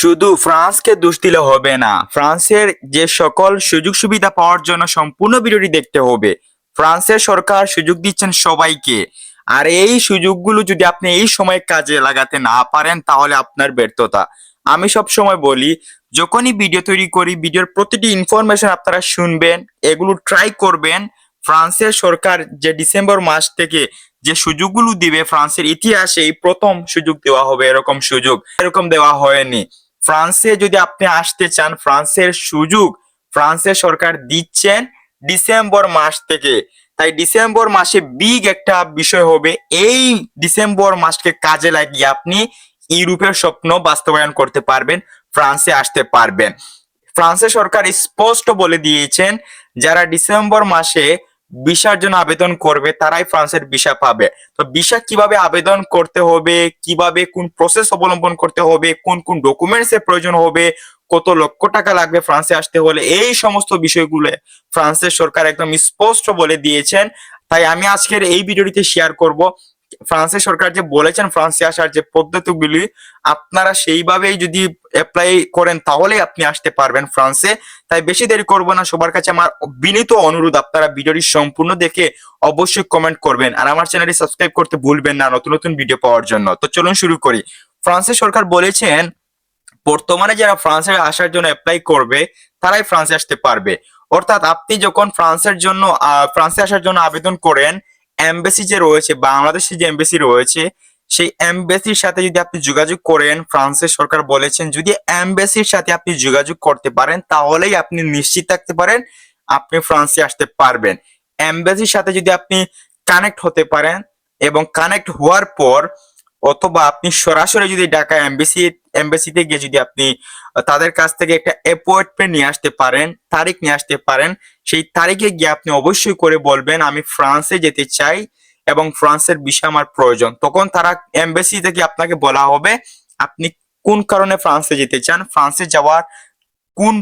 শুধু ফ্রান্সকে দোষ দিলে হবে না। ফ্রান্সের যে সকল সুযোগ সুবিধা পাওয়ার জন্য সম্পূর্ণ ভিডিওটি দেখতে হবে। ফ্রান্সের সরকার সুযোগ দিচ্ছেন সবাইকে। আর এই সুযোগগুলো যদি আপনি এই সময় কাজে লাগাতে না পারেন, তাহলে আপনার ব্যর্থতা। আমি সব সময় বলি, যখনই ভিডিও তৈরি করি, ভিডিওর প্রতিটি ইনফরমেশন আপনারা শুনবেন, এগুলো ট্রাই করবেন। ফ্রান্সের সরকার যে ডিসেম্বর মাস থেকে যে সুযোগগুলো দিবে, ফ্রান্সের ইতিহাসে এই প্রথম সুযোগ দেওয়া হবে, এরকম সুযোগ, এরকম দেওয়া হয়নি। ফ্রান্সে যদি আপনি আসতে চান, ফ্রান্সের সুযোগ ফ্রান্সের সরকার দিচ্ছেন ডিসেম্বর মাস থেকে। তাই ডিসেম্বর মাসে বিগ একটা বিষয় হবে, এই ডিসেম্বর মাসকে কাজে লাগিয়ে আপনি ইউরোপের স্বপ্ন বাস্তবায়ন করতে পারবেন, ফ্রান্সে আসতে পারবেন। ফ্রান্সের সরকার স্পষ্ট বলে দিয়েছেন, যারা ডিসেম্বর মাসে ভিসার জন্য আবেদন করবে, তারাই ফ্রান্সের ভিসা পাবে। তো ভিসা কীভাবে আবেদন করতে হবে, কীভাবে কোন প্রসেস অবলম্বন করতে হবে, কোন কোন ডকুমেন্টস এর প্রয়োজন হবে, কত লক্ষ টাকা লাগবে ফ্রান্সে আসতে হলে, এই সমস্ত বিষয়গুলো ফ্রান্সের সরকার একদম স্পষ্ট বলে দিয়েছেন। তাই আমি আজকের এই ভিডিওটিতে শেয়ার করব। ফ্রান্সের সরকার যে বলেছেন, ফ্রান্সে আসার যে পদ্ধতিগুলি, আপনারা সেইভাবেই যদি অ্যাপ্লাই করেন, তাহলেই আপনি আসতে পারবেন ফ্রান্সে। তাই বেশি দেরি করব না, সবার কাছে আমার বিনীত অনুরোধ, আপনারা ভিডিওটি সম্পূর্ণ দেখে অবশ্যই কমেন্ট করবেন। আর আমার চ্যানেলটি সাবস্ক্রাইব করতে ভুলবেন না, নতুন নতুন ভিডিও পাওয়ার জন্য। তো চলুন শুরু করি। ফ্রান্সের সরকার বলেছেন, বর্তমানে যারা ফ্রান্সে আসার জন্য অ্যাপ্লাই করবে, তারাই ফ্রান্সে আসতে পারবে। অর্থাৎ আপনি যখন ফ্রান্সের জন্য ফ্রান্সে আসার জন্য আবেদন করেন এমবেসি যে রয়েছে, বাংলাদেশে যে এমবেসি রয়েছে, সেই এমবেসির সাথে যদি আপনি যোগাযোগ করেন, ফ্রান্সের সরকার বলেছেন, যদি এমবেসির সাথে আপনি যোগাযোগ করতে পারেন, তাহলেই আপনি নিশ্চিত থাকতে পারেন, আপনি ফ্রান্সে আসতে পারবেন। এমবেসির সাথে যদি আপনি কানেক্ট হতে পারেন এবং কানেক্ট হওয়ার পর অথবা আপনি সরাসরি যদি ঢাকা এমবেসি এমবেসিতে গিয়ে যদি আপনি তাদের কাছ থেকে একটা অ্যাপয়েন্টমেন্ট নিয়ে আসতে পারেন, তারিখ নিয়ে আসতে পারেন, সেই তারিখে গিয়ে আপনি অবশ্যই করে বলবেন, আমি ফ্রান্সে যেতে চাই এবং ফ্রান্সের বিষয় আমার প্রয়োজন। তখন তারা এমবেসি থেকে আপনাকে বলা হবে, আপনি কোন কারণে ফ্রান্সে যেতে চান, ফ্রান্সে যাওয়ার কোন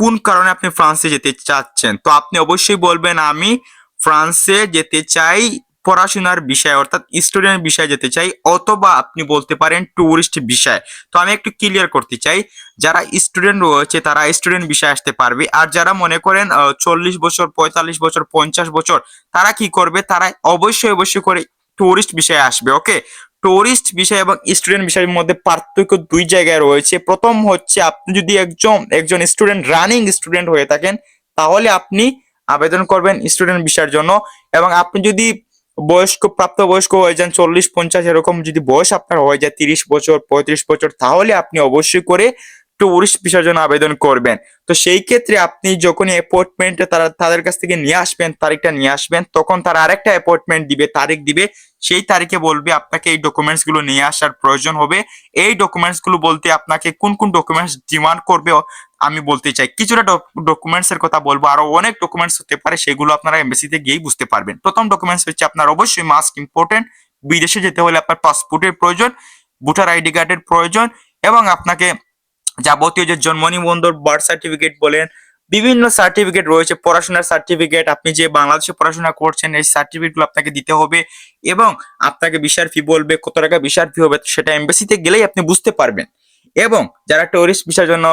কোন কারণে আপনি ফ্রান্সে যেতে চাচ্ছেন? তো আপনি অবশ্যই বলবেন, আমি ফ্রান্সে যেতে চাই পড়াশোনার বিষয়, অর্থাৎ স্টুডেন্ট বিষয়ে যেতে চাই, অথবা আপনি বলতে পারেন টুরিস্ট বিষয়। তো আমি একটু ক্লিয়ার করতে চাই, যারা স্টুডেন্ট রয়েছে, তারা স্টুডেন্ট বিষয় আসতে পারবে। আর যারা মনে করেন চল্লিশ বছর, পঁয়তাল্লিশ বছর, পঞ্চাশ বছর, তারা কি করবে? তারা অবশ্যই অবশ্যই করে টুরিস্ট বিষয়ে আসবে ওকে টুরিস্ট বিষয় এবং স্টুডেন্ট বিষয়ের মধ্যে পার্থক্য দুই জায়গায় রয়েছে। প্রথম হচ্ছে, আপনি যদি একজন একজন স্টুডেন্ট রানিং স্টুডেন্ট হয়ে থাকেন, তাহলে আপনি আবেদন করবেন স্টুডেন্ট বিষয়ের জন্য। এবং আপনি যদি বয়স্ক, প্রাপ্তবয়স্ক হয়ে যান চল্লিশ, পঞ্চাশ, এরকম যদি বয়স আপনার হয়ে যায় তিরিশ বছর, পঁয়ত্রিশ বছর, তাহলে আপনি অবশ্যই করে টুরিস্ট বিষয়ের জন্য আবেদন করবেন। তো সেই ক্ষেত্রে আপনি যখন অ্যাপয়েন্টমেন্ট তারা, তাদের কাছ থেকে নিয়ে আসবেন, তারিখটা নিয়ে আসবেন, তখন তারা আরেকটা অ্যাপয়েন্টমেন্ট দিবে, তারিখ দিবে, সেই তারিখে বলবে আপনাকে এই ডকুমেন্টসগুলো নিয়ে আসার প্রয়োজন হবে। এই ডকুমেন্টসগুলো বলতে আপনাকে কোন কোন ডকুমেন্টস ডিমান্ড করবে, আমি বলতে চাই। কিছুটা ডকুমেন্টস এর কথা বলব, আরও অনেক ডকুমেন্টস হতে পারে, সেগুলো আপনারা এমবেসিতে গিয়েই বুঝতে পারবেন। প্রথম ডকুমেন্টস হচ্ছে আপনার অবশ্যই মাস্ট ইম্পর্টেন্ট বিদেশে যেতে হলে আপনার পাসপোর্টের প্রয়োজন ভোটার আইডি কার্ডের প্রয়োজন এবং আপনাকে যাবতীয় যে জন্ম নিবন্ধন বার্থ সার্টিফিকেট বলেন, বিভিন্ন সার্টিফিকেট রয়েছে, পড়াশোনার সার্টিফিকেট আপনি যে বাংলাদেশে পড়াশোনা করছেন, এই সার্টিফিকেটগুলো আপনাকে দিতে হবে এবং আপনাকে বিশার ফি বলবে, কত টাকা বিশার ফি হবে, সেটা এমবেসিতে গেলেই আপনি বুঝতে পারবেন। এবং যারা টুরিস্ট ভিসার জন্য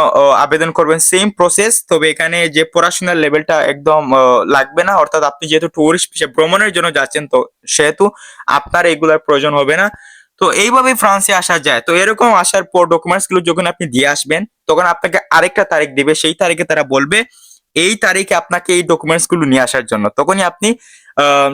আবেদন করবেন সেম প্রসেস তবে এখানে যে পড়াশোনার লেভেলটা একদম লাগবে না, অর্থাৎ আপনি যেহেতু টুরিস্ট ভিসা ভ্রমণের জন্য যাচ্ছেন, তো সেহেতু আপনার এগুলার প্রয়োজন হবে না। তো এইভাবে ফ্রান্সে আসা যায়। তো এরকম আসার পর ডকুমেন্টসগুলো যখন আপনি দিয়ে আসবেন, তখন আপনাকে আরেকটা তারিখ দিবে। সেই তারিখে তারা বলবে এই তারিখে আপনাকে এই ডকুমেন্টসগুলো নিয়ে আসার জন্য। তখনই আপনি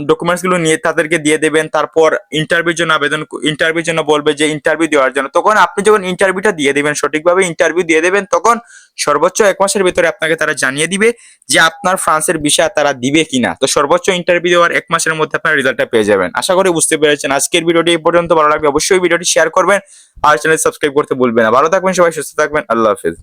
ডকুমেন্টসগুলো নিয়ে তাদেরকে দিয়ে দেবেন, তারপর ইন্টারভিউর জন্য আবেদন ইন্টারভিউর জন্য বলবে যে ইন্টারভিউ দেওয়ার জন্য। তখন আপনি যখন ইন্টারভিউটা দিয়ে দেবেন, সঠিকভাবে ইন্টারভিউ দিয়ে দেবেন, তখন সর্বোচ্চ এক মাসের ভিতরে আপনাকে তারা জানিয়ে দিবে যে আপনার ফ্রান্সের বিষয় তারা দিবে কিনা। তো সর্বোচ্চ ইন্টারভিউ দেওয়ার এক মাসের মধ্যে আপনার রেজাল্টটা পেয়ে যাবেন। আশা করি বুঝতে পেরেছেন। আজকের ভিডিওটি এই পর্যন্ত। ভালো লাগবে অবশ্যই ভিডিওটি শেয়ার করবেন আর চ্যানেল সাবস্ক্রাইব করতে ভুলবেন না। ভালো থাকবেন সবাই, সুস্থ থাকবেন। আল্লাহ হাফিজ।